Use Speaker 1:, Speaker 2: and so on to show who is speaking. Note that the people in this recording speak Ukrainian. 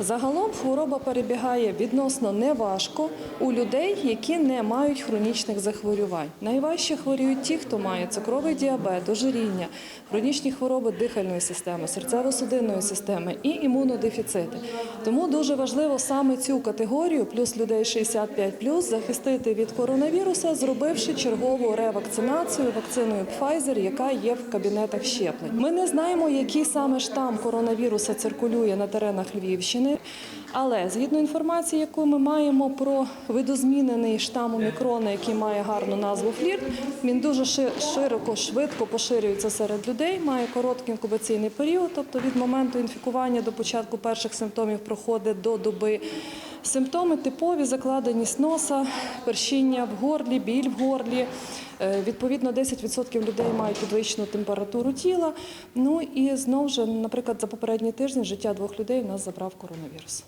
Speaker 1: Загалом хвороба перебігає відносно неважко у людей, які не мають хронічних захворювань. Найважче хворіють ті, хто має цукровий діабет, ожиріння, хронічні хвороби дихальної системи, серцево-судинної системи і імунодефіцити. Тому дуже важливо саме цю категорію, плюс людей 65+, захистити від коронавіруса, зробивши чергову ревакцинацію вакциною Pfizer, яка є в кабінетах щеплень. Ми не знаємо, який саме штам коронавіруса циркулює на теренах Львівщини. Але згідно інформації, яку ми маємо про видозмінений штам омікрона, який має гарну назву флірт, він дуже широко, швидко поширюється серед людей, має короткий інкубаційний період, тобто від моменту інфікування до початку перших симптомів проходить до доби. Симптоми типові закладеність носа, першіння в горлі, біль в горлі. Е, Відповідно, 10% людей мають підвищену температуру тіла. Ну і знову ж, наприклад, за попередній тиждень життя двох людей в нас забрав коронавірус.